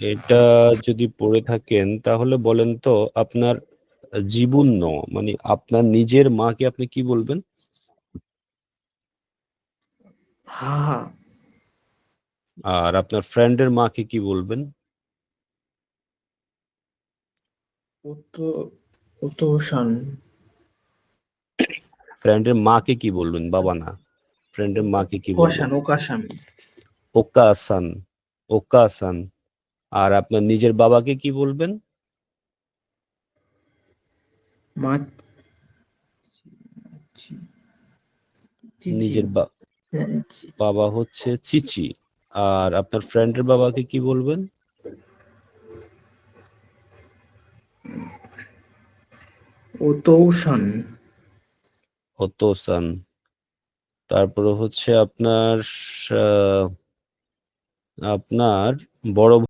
এটা যদি পড়ে থাকেন তাহলে বলেন তো আপনার জীবন ন মানে আপনার নিজের মাকে আপনি কি বলবেন? আর আপনার ফ্রেন্ডের মাকে কি বলবেন? ফ্রেন্ডের মাকে কি বলবেন? বাবা না। ফ্রেন্ডের মাকে কি বলবেন? ওকাশান ওকাশামি আর আপনার নিজের বাবাকে কি বলবেন? নিজের বাবা হচ্ছে চিচি। আর আপনার ফ্রেন্ডের বাবাকে কি বলবেন? ওতোসান। ওতোসান। তারপরে হচ্ছে আপনার আপনার বড়